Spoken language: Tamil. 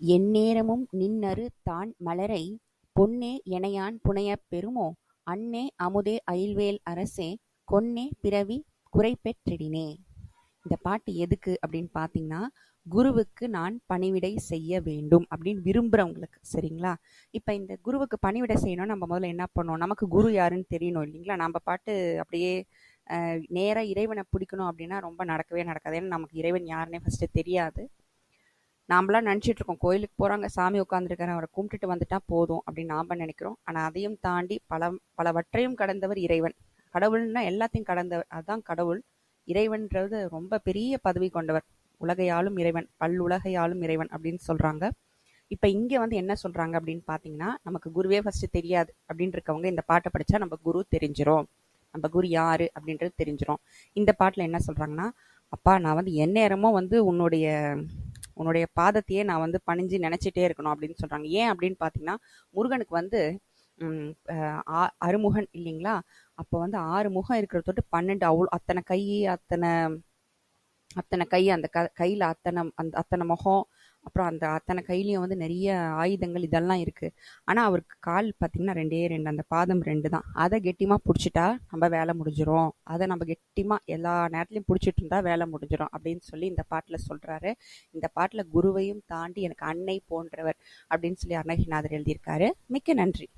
எந்நேரமும் நின்னரு தான் மலரை பொன்னே எனையான் புனையப் பெறுமோ? அன்னே அமுதே அயில்வேல் அரசே கொன்னே பிறவி குறைபெற்றிடினே. இந்த பாட்டு எதுக்கு அப்படின்னு பார்த்தீங்கன்னா குருவுக்கு நான் பணிவிடை செய்ய வேண்டும் அப்படின்னு விரும்புகிறவங்களுக்கு சரிங்களா? இப்போ இந்த குருவுக்கு பணிவிடை செய்யணும் நம்ம முதல்ல என்ன பண்ணோம் நமக்கு குரு யாருன்னு தெரியணும் இல்லைங்களா? நம்ம பாட்டு அப்படியே நேராக இறைவனை பிடிக்கணும் அப்படின்னா ரொம்ப நடக்கவே நடக்காது. ஏன்னா நமக்கு இறைவன் யாருன்னே ஃபஸ்ட்டு தெரியாது. நாமளாம் நினச்சிட்டு இருக்கோம் கோயிலுக்கு போகிறாங்க சாமி உட்காந்துருக்காரு அவரை கும்பிட்டுட்டு வந்துட்டா போதும் அப்படின்னு நாம் நினைக்கிறோம். ஆனால் அதையும் தாண்டி பல பலவற்றையும் கடந்தவர் இறைவன். கடவுள்னா எல்லாத்தையும் கடந்தவர் அதுதான் கடவுள். இறைவன்றது ரொம்ப பெரிய பதவி கொண்டவர். உலகையாலும் இறைவன் பல்லுலகையாலும் இறைவன் அப்படின்னு சொல்கிறாங்க இப்போ இங்கே வந்து என்ன சொல்கிறாங்க அப்படின்னு பார்த்தீங்கன்னா நமக்கு குருவே ஃபஸ்ட்டு தெரியாது அப்படின்னு இருக்கவங்க இந்த பாட்டை படித்தா நம்ம குரு தெரிஞ்சிரும். நம்ம குரு யாரு அப்படின்றது தெரிஞ்சிரும். இந்த பாட்டில் என்ன சொல்கிறாங்கன்னா அப்பா நான் வந்து எந்நேரமும் வந்து உன்னுடைய உன்னுடைய பாதத்தையே நான் வந்து பணிஞ்சு நினைச்சிட்டே இருக்கணும் அப்படின்னு சொல்றாங்க. ஏன் அப்படின்னு பார்த்தீங்கன்னா முருகனுக்கு வந்து அறுமுகன் இல்லைங்களா? அப்போ வந்து ஆறு முகம் இருக்கிற தொட்டு பன்னெண்டு அவ்வளோ அத்தனை கை அத்தனை அத்தனை கை அந்த க கையில் அத்தனை அந்த அத்தனை முகம் அப்புறம் அந்த அத்தனை கையிலையும் வந்து நிறைய ஆயுதங்கள் இதெல்லாம் இருக்குது ஆனால் அவருக்கு கால் பார்த்தீங்கன்னா ரெண்டே ரெண்டு அந்த பாதம் ரெண்டு தான். அதை கெட்டியமாக பிடிச்சிட்டா நம்ம வேலை முடிஞ்சிடும் அதை நம்ம கெட்டியமாக எல்லா நேரத்துலையும் பிடிச்சிட்டு இருந்தால் வேலை முடிஞ்சிடும் அப்படின்னு சொல்லி இந்த பாட்டில் சொல்கிறாரு இந்த பாட்டில் குருவையும் தாண்டி எனக்கு அன்னை போன்றவர் அப்படின்னு சொல்லி அருணகிரிநாதர் எழுதியிருக்காரு. மிக்க நன்றி.